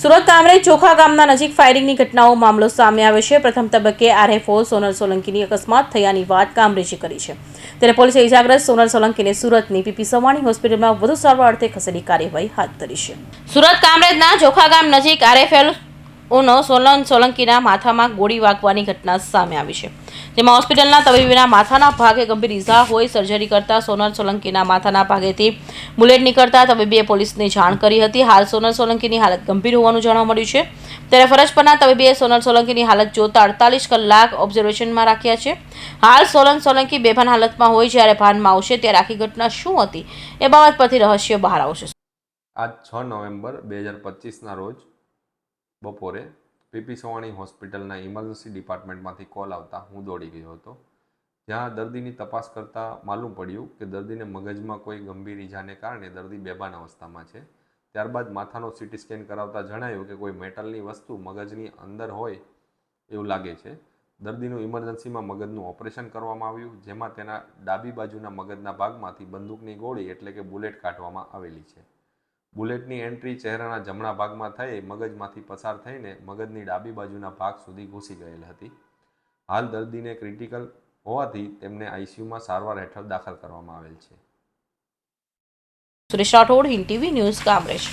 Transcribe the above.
સુરત કામરેજ ચોખા ગામના નજીક ફાયરિંગની ઘટનાઓ મામલો સામે આવ્યો છે. પ્રથમ તબક્કે આરએફઓ સોનલ સોલંકીની અકસ્માત થયાની વાત કામરેજે કરી છે. ત્યારે પોલીસે ઇજાગ્રસ્ત સોનલ સોલંકીને સુરતની પીપી સવાણી હોસ્પિટલમાં વધુ સારવાર અર્થે ખસેડી કાર્યવાહી હાથ ધરી છે. સુરત કામરેજના ચોખા ગામ નજીક આરએફએલ ઓનો સોલન સોલંકીના માથામાં ગોળી વાગવાની ઘટના સામે આવી છે. જેમાં હોસ્પિટલના તબીબીના માથાના ભાગે ગંભીર ઇજા હોય સર્જરી કરતા સોનલ સોલંકીના માથાના ભાગેથી બુલેટ નીકળતા તબીબીએ પોલીસને જાણ કરી હતી. હાલ સોનલ સોલંકીની હાલત ગંભીર હોવાનું જાણવા મળ્યું છે. ત્યારે ફરજ પરના તબીબીએ સોનલ સોલંકીની હાલત જોતા અડતાલીસ કલાક ઓબ્ઝર્વેશનમાં રાખ્યા છે. હાલ સોલન સોલંકી બેભાન હાલતમાં હોય જ્યારે ભાનમાં આવશે ત્યારે આખી ઘટના શું હતી એ બાબત પરથી રહસ્ય બહાર આવશે. આજ છ નવેમ્બર બે હજાર પચીસના રોજ બપોરે પીપી સવાણી હોસ્પિટલના ઇમરજન્સી ડિપાર્ટમેન્ટમાંથી કોલ આવતા હું દોડી ગયો હતો. જ્યાં દર્દીની તપાસ કરતાં માલુમ પડ્યું કે દર્દીને મગજમાં કોઈ ગંભીર ઈજાને કારણે દર્દી બેભાન અવસ્થામાં છે. ત્યારબાદ માથાનો સીટી સ્કેન કરાવતા જણાયું કે કોઈ મેટલની વસ્તુ મગજની અંદર હોય એવું લાગે છે. દર્દીનું ઇમરજન્સીમાં મગજનું ઓપરેશન કરવામાં આવ્યું, જેમાં તેના ડાબી બાજુના મગજના ભાગમાંથી બંદૂકની ગોળી એટલે કે બુલેટ કાઢવામાં આવેલી છે. બુલેટની એન્ટ્રી ચહેરાના જમણા ભાગમાં થઈ, મગજમાંથી પસાર થઈને મગજની ડાબી બાજુના ભાગ સુધી ઘૂસી ગયેલ હતી. હાલ દર્દીને ક્રિટિકલ હોવાથી તેમને આઈસીયુમાં સારવાર હેઠળ દાખલ કરવામાં આવેલ છે. Suresh Rathod, Hind TV news Kamrej